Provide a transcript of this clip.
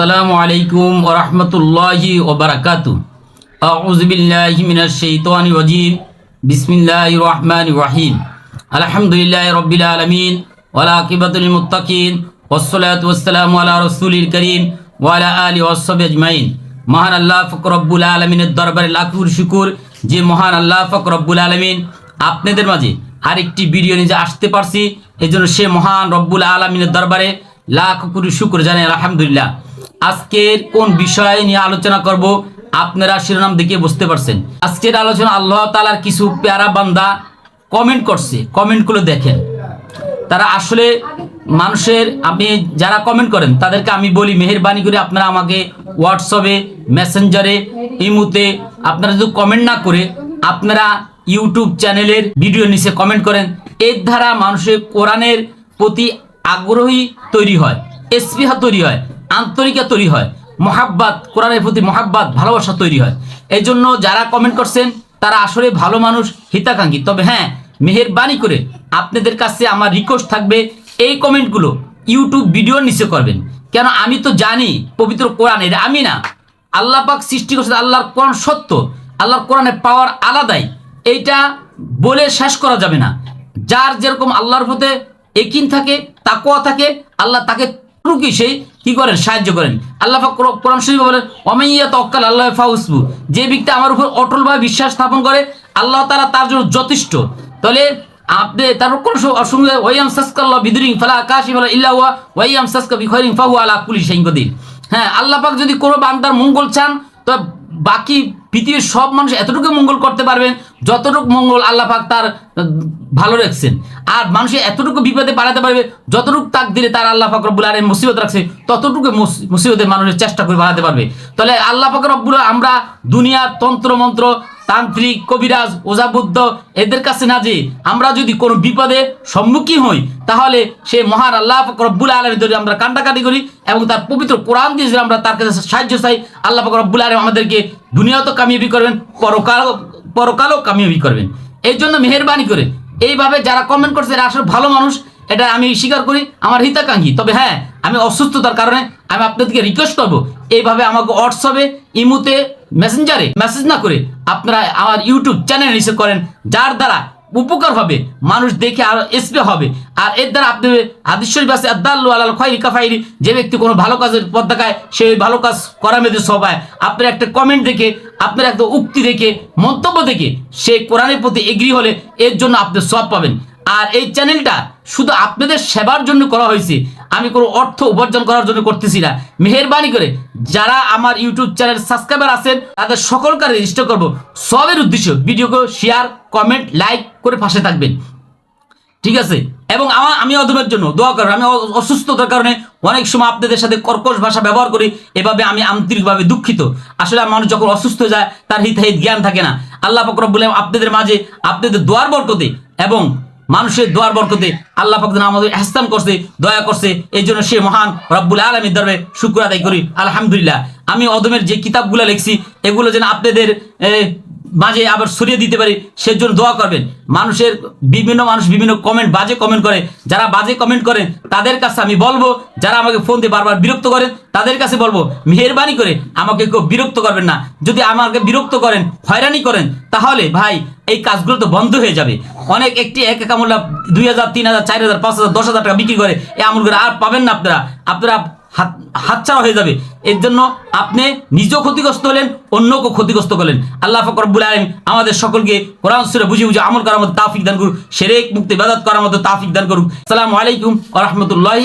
আসসালামু আলাইকুম মহান আল্লাহ আলমিনের দরবারে লাখুর শুকুর যে মহান আল্লাহ ফক রব্বুল আলমিন আপনাদের মাঝে আরেকটি ভিডিও যে আসতে পারছি। এই জন্য সে মহান রব্বুল আলমিনের দরবারে লাখ কোটি শুকুর জানাই আলহামদুলিল্লাহ। আজকের কোন বিষয় নিয়ে আলোচনা করব, আপনারা শিরোনাম দেখে বুঝতে পারছেন। আজকের আলোচনা আল্লাহ তালার কিছু প্যারা বান্দা কমেন্ট করছে। কমেন্টগুলো দেখেন। তারা আসলে মানুষের, আপনি যারা কমেন্ট করেন, তাদেরকে আমি বলি, মেহরবানি করে আপনারা আমাকে হোয়াটসঅ্যাপে মেসেঞ্জারে ইমুতে আপনারা যদি কমেন্ট না করে, আপনারা ইউটিউব চ্যানেলের ভিডিও নিচে কমেন্ট করেন। এর দ্বারা মানুষের কোরআনের প্রতি আগ্রহী তৈরি হয়, স্পৃহা তৈরি হয়। আন্তরিকা তৈরি হয়। মহাব্বাত, কোরআনের প্রতি মহাব্বাত, ভালোবাসা তৈরি হয়। এই জন্য যারা কমেন্ট করছেন, তারা আসলে ভালো মানুষ, হিতাকাঙ্ক্ষী। তবে হ্যাঁ মেহেরবানি করে আপনাদের কাছে আমার রিকোয়েস্ট থাকবে, এই কমেন্টগুলো ইউটিউব ভিডিওর নিচে করবেন। কেন আমি তো জানি পবিত্র কোরআন, এটা আমি না। আল্লাহ পাক সৃষ্টি করছে আল্লাহর কোরআন সত্য, আল্লাহর কোরআনের পাওয়ার আলাদাই। এইটা বলে শেষ করা যাবে না। যার যেরকম আল্লাহর প্রতি একিন থাকে তাকোয়া থাকে, আল্লাহ তাকে টুকি সেই কি করেন? সাহায্য করেন। আল্লাহ কোরআন শরীফে বলেন অমাইয়া তক্কাল আল্লাহ ফাউসবু। যে ব্যক্তি আমার উপর অটলভাবে বিশ্বাস স্থাপন করে, আল্লাহ তারা তার জন্য যথেষ্ট। তাহলে আপনি তার কোন অসুবিধা ওয়াইয়াম সাসকাল্লাহ বিদরিং ফালা আকাশি ফালা ইল্লা হুয়া, ওয়াইয়াম সাসকা বিখৈরিং ফাহু আলা কুলি কদির। হ্যাঁ আল্লাহ পাক যদি কোনো বান্দার মঙ্গল চান, তো বাকি পৃথিবীর সব মানুষ এতটুকু মঙ্গল করতে পারবেন, যতটুকু মঙ্গল আল্লাহ পাক তার ভালো রাখছেন। আর মানুষ এতটুকু বিপদে পাঠাতে পারবে, যতটুকু তাক দিলে তার আল্লাহ পাক রব্বুল আলম মুসিবত রাখছে, ততটুকু মুস- মুসিবতে মানুষের চেষ্টা করে বাড়াতে পারবে। তাহলে আল্লাহ পাক রব্বুল আমরা দুনিয়ার তন্ত্র মন্ত্র তান্ত্রিক, কবিরাজ ওজা বুদ্ধ এদের কাছে না যে আমরা যদি কোনো বিপদে সম্মুখীন হই, তাহলে সে মহান আল্লাহ পাক রব্বুল আলমী যদি আমরা কান্ডাকাটি করি এবং তার পবিত্র কোরআন দিয়ে আমরা তার কাছে সাহায্য চাই, আল্লাহ পাক রব্বুল আলম আমাদেরকে দুনিয়াও তো কামিয়াবি করবেন, পরকাল পরকালও কামিয়াবি করবেন। এই জন্য মেহরবানি করে এইভাবে যারা কমেন্ট করছে এরা আসলে ভালো মানুষ, এটা আমি স্বীকার করি, আমার হিতাকাঙ্ক্ষী। তবে হ্যাঁ আমি অসুস্থতার কারণে আমি আপনাদেরকে রিকোয়েস্ট করব, এইভাবে আমাকে হোয়াটসঅ্যাপে ইমুতে মেসেঞ্জারে মেসেজ না করে আপনারা আমার ইউটিউব চ্যানেল রিসিভ করেন, যার দ্বারা উপকার হবে, মানুষ দেখে আরও স্প্রে হবে। আর এর দ্বারা আপনি হাদিস শরীফ আছে আদাল্লু আলাল খয়রি কাফাইরি, যে ব্যক্তি কোনো ভালো কাজের পথ দেখায়, সে ওই ভালো কাজ করা মেয়েদের সবাই আপনার একটা কমেন্ট দেখে, আপনার একটা উক্তি দেখে, মন্তব্য দেখে, সে কোরআনের প্রতি এগ্রি হলে এর জন্য আপনি সব পাবেন। আর এই চ্যানেলটা শুধু আপনাদের সেবার জন্য করা হয়েছে। আমি কোনো অর্থ উপার্জন করার জন্য করতেছি না। মেহরবানি করে যারা আমার ইউটিউব চ্যানেল সাবস্ক্রাইবার আছেন, তাদের সকলকে রেজিস্টার করব। সবের উদ্দেশ্য ভিডিওকে শেয়ার কমেন্ট লাইক করে পাশে থাকবেন। ঠিক আছে? এবং আমার আমি অধমের জন্য দোয়া করেন আমি অসুস্থতার কারণে অনেক সময় আপনাদের সাথে কর্কশ ভাষা ব্যবহার করি, এভাবে আমি আন্তরিকভাবে দুঃখিত। আসলে মানুষ যখন অসুস্থ যায়, তার হিতাহিত জ্ঞান থাকে না। আল্লাহ ফকরবুল আপনাদের মাঝে আপনাদের দোয়ার বরকতে এবং মানুষের দোয়ার বরকতে আল্লাহ পাক আমাদের এহসান করছে, দয়া করছে। এই জন্য সে মহান রব্বুল আলমীর দরবে শুক্র আদায় করি। আলহামদুলিল্লাহ। আমি অদমের যে কিতাবগুলো লিখছি, এগুলো যেন আপনাদের মাঝে আবার সরিয়ে দিতে পারি, সেজন্য দোয়া করবেন। মানুষের বিভিন্ন মানুষ বিভিন্ন কমেন্ট বাজে কমেন্ট করে। যারা বাজে কমেন্ট করেন তাদের কাছে আমি বলব, যারা আমাকে ফোন দিয়ে বারবার বিরক্ত করেন তাদের কাছে বলব, মেহরবানি করে আমাকে কেউ বিরক্ত করবেন না। যদি আমাকে বিরক্ত করেন, হয়রানি করেন, তাহলে ভাই, এই কাজগুলো তো বন্ধ হয়ে যাবে। অনেক একটি এক এক আমলা দুই হাজার, তিন হাজার, চার হাজার, পাঁচ হাজার, দশ হাজার টাকা বিক্রি করে এই আমলগুলো আর পাবেন না আপনারা। আপনারা হাত হাতছাড়া হয়ে যাবে। এর জন্য আপনি নিজেও ক্ষতিগ্রস্ত হলেন, অন্যকেও ক্ষতিগ্রস্ত করলেন। আল্লাহ ফকরবুল আলম আমাদের সকলকে কোরআন, সুরে, বুঝে বুঝে আমল করার মতো তাফিক দান করুক, সেরেক মুক্তি বাদাত করার মতো তাফিক দান করুক। সালাম আলাইকুম আ রহমতুল্লাহি